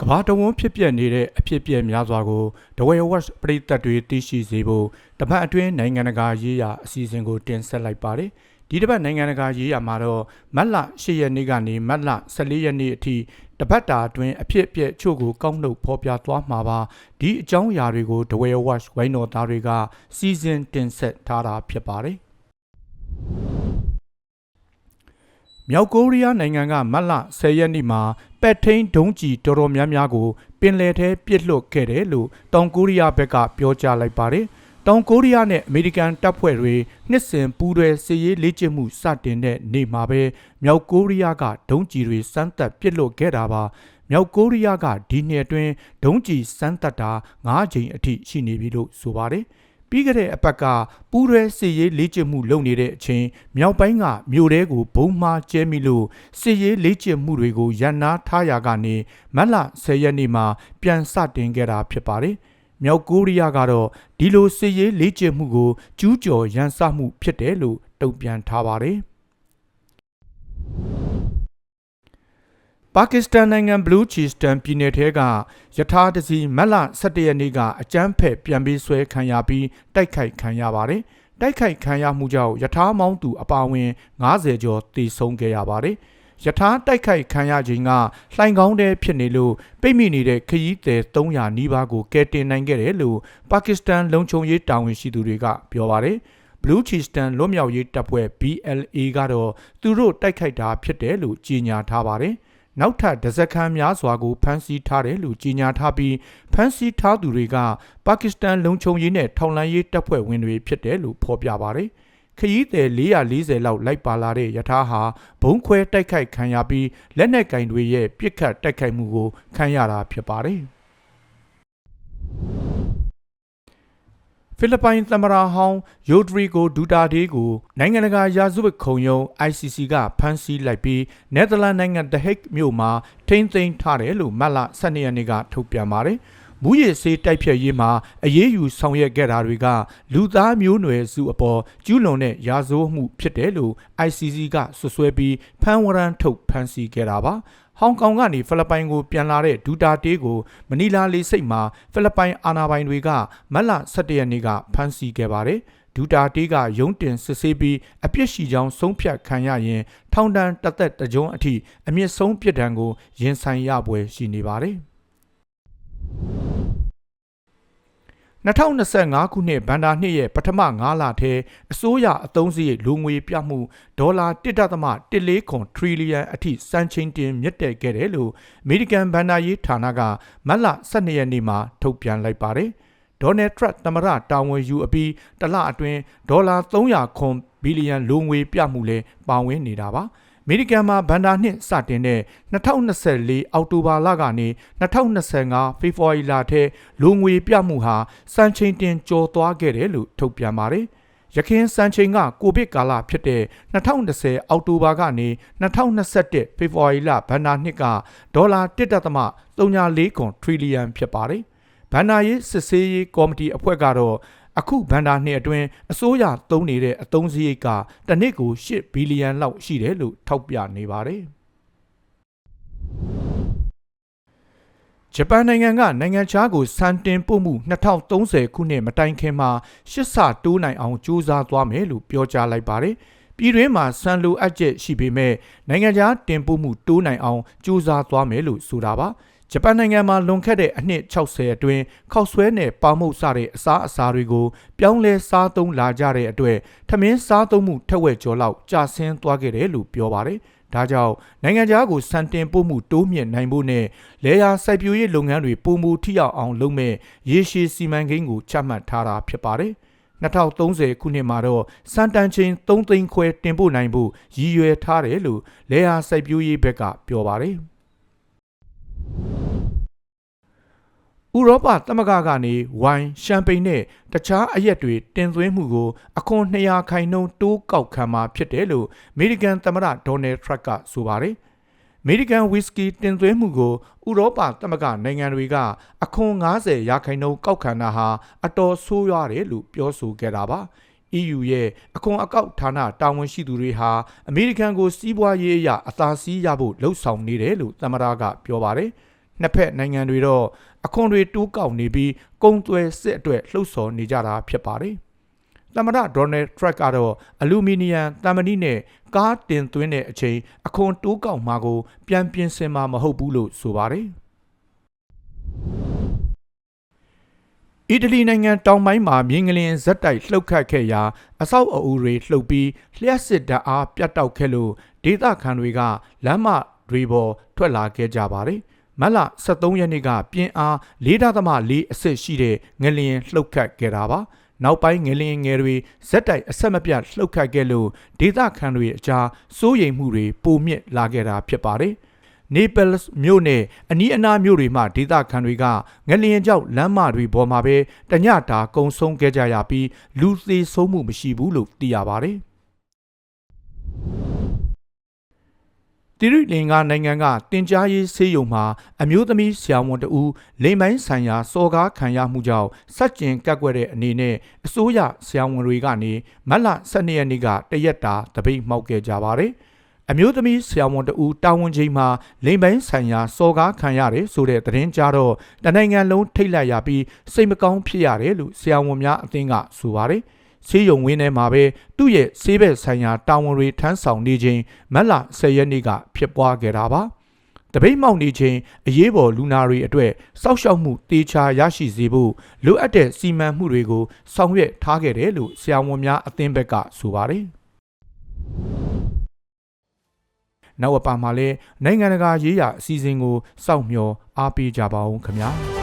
ကဘာတဝန်းဖြစ်ပျက်နေတဲ့အဖြစ်အပျက်များစွာကိုဒဝဲဝက်ပရိသတ်တွေသိရှိစေဖို့တပတ်အတွင်းနိုင်ငံတကာရေးရာအစီအစဉ်ကိုတင်ဆက်လိုက်ပါတယ်ဒီတစ်ပတ်နိုင်ငံတကာရေးရာမှာတော့မတ်လ10ရက်နေ့ကနေမတ်လ14ရက်နေ့အထိတပတ်တာအတွင်းအဖြစ်အပျက်ချို့ကိုကောက်နှုတ်ဖော်ပြသွားမှာပါဒီအကြောင်းအရာတွေကိုဒဝဲဝက်ဝိုင်းတော်သားတွေကစီစဉ်တင်ဆက်ထားတာဖြစ်ပါတယ် မြောက်ကိုရီးယားနိုင်ငံကမတ်လ10ရက်နေ့မှာပက်ထိန်ဒုံးကျည်တော်တော်များများကိုပင်လယ်ထဲပစ်လွတ်ခဲ့တယ်လို့တောင်ကိုရီးယားဘက်ကပြောကြားလိုက်ပါတယ်။တောင်ကိုရီးယားနဲ့အမေရိကန်တပ်ဖွဲ့တွေနှစ်စဉ်ပူးတွဲစစ်ရေးလေ့ကျင့်မှုစတင်တဲ့နေ့မှာပဲမြောက်ကိုရီးယားကဒုံးကျည်တွေစမ်းသပ်ပစ်လွတ်ခဲ့တာပါ။မြောက်ကိုရီးယားကဒီနှစ်အတွင်းဒုံးကျည်စမ်းသပ်တာ9ကြိမ်အထိရှိနေပြီလို့ဆိုပါတယ်။ ပြီးခဲ့တဲ့အပတ်ကပူးရဲစစ်ရေးလေ့ကျင့်မှုလုပ်နေတဲ့အချိန်မြောက်ပိုင်းကမြို့တဲကိုဘုံမှားကျဲမိလို့စစ်ရေးလေ့ကျင့်မှုတွေကိုရန်နာထားရာကနေမတ်လ10ရက်နေ့မှာပြန်စတင်ခဲ့တာဖြစ်ပါတယ်။မြောက်ကိုရီးယားကတော့ဒီလိုစစ်ရေးလေ့ကျင့်မှုကိုကျူးကျော်ရန်စမှုဖြစ်တယ်လို့တုံ့ပြန်ထားပါတယ်။ ပါကစ္စတန်နိုင်ငံဘလူးချီစတန်ပြည်နယ်ထဲကယထာတစီမက်လ17ရက်နေ့ကအကြမ်းဖက်ပြန်ပြီးဆွဲခံရပြီးတိုက်ခိုက်ခံရပါတယ်။တိုက်ခိုက်ခံရမှုကြောင့်ယထာမောင်းသူအပါအဝင်90ကျော်သေဆုံးခဲ့ရပါတယ်။ယထာတိုက်ခိုက်ခံရခြင်းကလှိုင်ကောင်းတဲ့ဖြစ်နေလို့ပိတ်မိနေတဲ့ခရီးသည်300နီးပါးကိုကယ်တင်နိုင်ခဲ့တယ်လို့ပါကစ္စတန်လုံခြုံရေးတာဝန်ရှိသူတွေကပြောပါတယ်။ Blue Chistan လွတ်မြောက်ရေးတပ်ဖွဲ့ BLA ကတော့သူတို့တိုက်ခိုက်တာဖြစ်တယ်လို့ကြေညာထားပါတယ်။ နောက်ထပ်ဒဇက်ခန်းများစွာကိုဖမ်းဆီးထားတယ်လို့ကြေညာထားပြီးဖမ်းဆီးထားသူတွေကပါကစ္စတန်လုံခြုံရေးနဲ့ထောက်လှမ်းရေးတပ်ဖွဲ့ဝင်တွေဖြစ်တယ်လို့ဖော်ပြပါတယ်။ခရီးသည်440လောက်လိုက်ပါလာတဲ့ယထာဟာဘုံခွဲတိုက်ခိုက်ခံရပြီးလက်နက်ကင်တွေရဲ့ပြစ်ခတ်တိုက်ခိုက်မှုကိုခံရတာဖြစ်ပါတယ်။ ဖိလစ်ပိုင်သမ္မတဟောင်းယိုဒရီကိုဒူတာဒေးကိုနိုင်ငံတကာရာဇဝတ်ခုံရုံး ICC ကဖမ်းဆီးလိုက်ပြီးနယ်သာလန်နိုင်ငံဒဟိတ်မြို့မှာထိန်းသိမ်းထားတယ်လို့မတ်လ12ရက်နေ့ကထုတ်ပြန်ပါတယ်။မူရည်စေးတိုက်ဖြတ်ရေးမှာအရေးယူဆောင်ရွက်ခဲ့တာတွေကလူသားမျိုးနွယ်စုအပေါ်ကျူးလွန်တဲ့ရာဇဝတ်မှုဖြစ်တယ်လို့ ICC ကဆွဆွဲပြီးဖမ်းဝရမ်းထုတ်ဖမ်းဆီးခဲ့တာပါ ဟောင်ကောင်ကနေဖိလစ်ပိုင်ကိုပြန်လာတဲ့ဒူတာတေးကိုမနီလာလေစိတ်မှာဖိလစ်ပိုင်အာဏာပိုင်တွေကမတ်လ17ရက်နေ့ကဖမ်းဆီးခဲ့ပါတယ်။ဒူတာတေးကရုံးတင်စစ်ဆေးပြီးအပြစ်ရှိကြောင်းဆုံးဖြတ်ခံရရင်ထောင်ဒဏ်တစ်သက်တကြုံအထိအမြင့်ဆုံးပြစ်ဒဏ်ကိုရင်ဆိုင်ရပွဲရှိနေပါတယ်။ 2025ခုနှစ်ဘန်ဒါနှစ်ရဲ့ပထမ9လထဲအစိုးရအသုံးစရိတ်လူငွေပြမှုဒေါ်လာ1.14ခွန်ထရီလီယံအထိစံချိန်တင်မြင့်တက်ခဲ့တယ်လို့အမေရိကန်ဘန်ဒါရေးဌာနကမတ်လ12ရက်နေ့မှာထုတ်ပြန်လိုက်ပါတယ်။ဒေါ်နယ်ထရတ်သမ္မတတာဝန်ယူအပြီးတလအတွင်းဒေါ်လာ300ခွန်ဘီလီယံလူငွေပြမှုလဲပါဝင်နေတာပါ။ မေရိကန်မှာဘန်ဒါနှစ်စတင်တဲ့2024အောက်တိုဘာလကနေ2025ဖေဖော်ဝါရီလထဲလူငွေပြမှုဟာစံချိန်တင်ကျော်သွားခဲ့တယ်လို့ထုတ်ပြန်ပါတယ်။ရခိုင်စံချိန်ကကိုဗစ်ကာလဖြစ်တဲ့2020အောက်တိုဘာကနေ2021ဖေဖော်ဝါရီလဘန်ဒါနှစ်ကဒေါ်လာ1.34ခွန်ထရီလီယံဖြစ်ပါတယ်။ဘန်နာရေးစစ်ဆေးရေးကော်မတီအဖွဲ့ကတော့ အခုဘန်ဒါနှစ်အတွင်းအစိုးရသုံးနေတဲ့အသုံးစရိတ်ကတစ်နှစ်ကို8ဘီလီယံလောက်ရှိတယ်လို့ထောက်ပြနေပါတယ်။ဂျပန်နိုင်ငံကနိုင်ငံခြားကိုစံတင်ပို့မှု2030ခုနှစ်မတိုင်ခင်မှာရှစ်ဆတိုးနိုင်အောင်ကြိုးစားသွားမယ်လို့ပြောကြားလိုက်ပါတယ်။ပြည်တွင်းမှာစံလိုအပ်ချက်ရှိပေမဲ့နိုင်ငံခြားတင်ပို့မှုတိုးနိုင်အောင်ကြိုးစားသွားမယ်လို့ဆိုတာပါ။ ဂျပန်နိုင်ငံမှာလွန်ခဲ့တဲ့အနှစ်60အတွင်းခောက်ဆွဲနဲ့ပေါမုတ်စတဲ့အစားအစာတွေကိုပြောင်းလဲစားသုံးလာကြတဲ့အတွက်ထမင်းစားသုံးမှုထက်ဝက်ကျော်လောက်ကျဆင်းသွားခဲ့တယ်လို့ပြောပါတယ်။ဒါကြောင့်နိုင်ငံခြားကိုစံတင်ပို့မှုတိုးမြင့်နိုင်ဖို့နဲ့လေယာစိုက်ပျိုးရေးလုပ်ငန်းတွေပုံမူထိရောက်အောင်လုပ်မဲ့ရေရှည်စီမံကိန်းကိုချမှတ်ထားတာဖြစ်ပါတယ်။2030ခုနှစ်မှာတော့စံတန်ချိန်3သိန်းခွဲတင်ပို့နိုင်ဖို့ရည်ရွယ်ထားတယ်လို့လေယာစိုက်ပျိုးရေးဘက်ကပြောပါတယ်။ ဥရောပသမဂ္ဂကနေဝိုင်ရှမ်ပိန်နဲ့တခြားအရက်တွေတင်သွင်းမှုကိုအခွန်200ခိုင်နှုန်းတိုးကောက်ခံမှာဖြစ်တယ်လို့အမေရိကန်သမ္မတဒေါ်နယ်ထရက်ကဆိုပါတယ်။အမေရိကန်ဝီစကီတင်သွင်းမှုကိုဥရောပသမဂ္ဂနိုင်ငံတွေကအခွန်90ရာခိုင်နှုန်းကောက်ခံတာဟာအတော်ဆိုးရွားတယ်လို့ပြောဆိုခဲ့တာပါ။ EU ရဲ့အခွန်အကောက်ဌာနတာဝန်ရှိသူတွေဟာအမေရိကန်ကိုစီးပွားရေးအရအသာစီးရဖို့လှုံ့ဆော်နေတယ်လို့သမ္မတကပြောပါတယ်။ နှစ်ဖက်နိုင်ငံတွေတော့အခွန်တွေတိုးကောက်နေပြီးကုန်းသွဲစစ်အတွက်လှုပ်ဆော်နေကြတာဖြစ်ပါတယ်။သမ္မတဒေါ်နယ်ထရက်ကတော့အလူမီနီယံတံမဏိနဲ့ကားတင်သွင်းတဲ့အချိန်အခွန်တိုးကောက်မှာကိုပြန်ပြင်ဆင်မှာမဟုတ်ဘူးလို့ဆိုပါတယ်။အီတလီနိုင်ငံတောင်ပိုင်းမှာမြင်းကလင်းဇက်တိုက်လှုပ်ခတ်ခဲ့ရာအဆောက်အအုံတွေလှုပ်ပြီးလျှက်စစ်ဓာတ်အားပြတ်တောက်ခဲ့လို့ဒေသခံတွေကလမ်းမတွေပေါ်ထွက်လာခဲ့ကြပါတယ်။ မတ်လ23ရက်နေ့ကပြင်းအား4.4အဆင့်ရှိတဲ့ငလျင်လှုပ်ခတ်ခဲ့တာပါ။နောက်ပိုင်းငလျင်ငယ်တွေဇက်တိုက်အဆက်မပြတ်လှုပ်ခတ်ခဲ့လို့ဒေသခံတွေအကြားစိုးရိမ်မှုတွေပိုမြင့်လာခဲ့တာဖြစ်ပါတယ်။နေပယ်စ်မြို့နဲ့အနီးအနားမြို့တွေမှာဒေသခံတွေကငလျင်ကြောက်လမ်းမတွေပေါ်မှာပဲတညတာကုံဆုံးခဲ့ကြရပြီးလူသေးဆုံးမှုမရှိဘူးလို့သိရပါတယ်။ တိရိလင်္ကာနိုင်ငံကတင် जा ရေးဆေးရုံမှာအမျိုးသမီးဆရာဝန်တဦးလိမ်ပိုင်းဆိုင်ရာစော်ကားခံရမှုကြောင့်စက်ကျင်ကက်ကွက်တဲ့အနေနဲ့အစိုးရဆရာဝန်တွေကနေမတ်လ12ရက်နေ့ကတရက်တာတပိတ်မှောက်ခဲ့ကြပါတယ်။အမျိုးသမီးဆရာဝန်တဦးတာဝန်ချိန်မှာလိမ်ပိုင်းဆိုင်ရာစော်ကားခံရတယ်ဆိုတဲ့သတင်းကြားတော့တနိုင်ငံလုံးထိတ်လန့်ရပြီးစိတ်မကောင်းဖြစ်ရတယ်လို့ဆရာဝန်များအသင်းကဆိုပါတယ်။ ဆေးရုံဝင်းထဲမှာပဲသူ့ရဲ့ဆေးဘက်ဆိုင်ရာတာဝန်တွေထမ်းဆောင်နေချိန်မက်လ10ရက်နေ့ကဖြစ်ပွားခဲ့တာပါ။တပိတ်မောက်နေချိန်အရေးပေါ်လူနာတွေအတွက်စောက်ရှောက်မှုတေချာရရှိစေဖို့လိုအပ်တဲ့စီမံမှုတွေကိုဆောင်ရွက်ထားခဲ့တယ်လို့ဆရာဝန်များအသင်းဘက်ကဆိုပါတယ်။နောက်အပါမှာလည်းနိုင်ငံတကာရေးရာအစည်းအဝေးကိုစောင့်မျှော်အားပေးကြပါဦးခင်ဗျာ။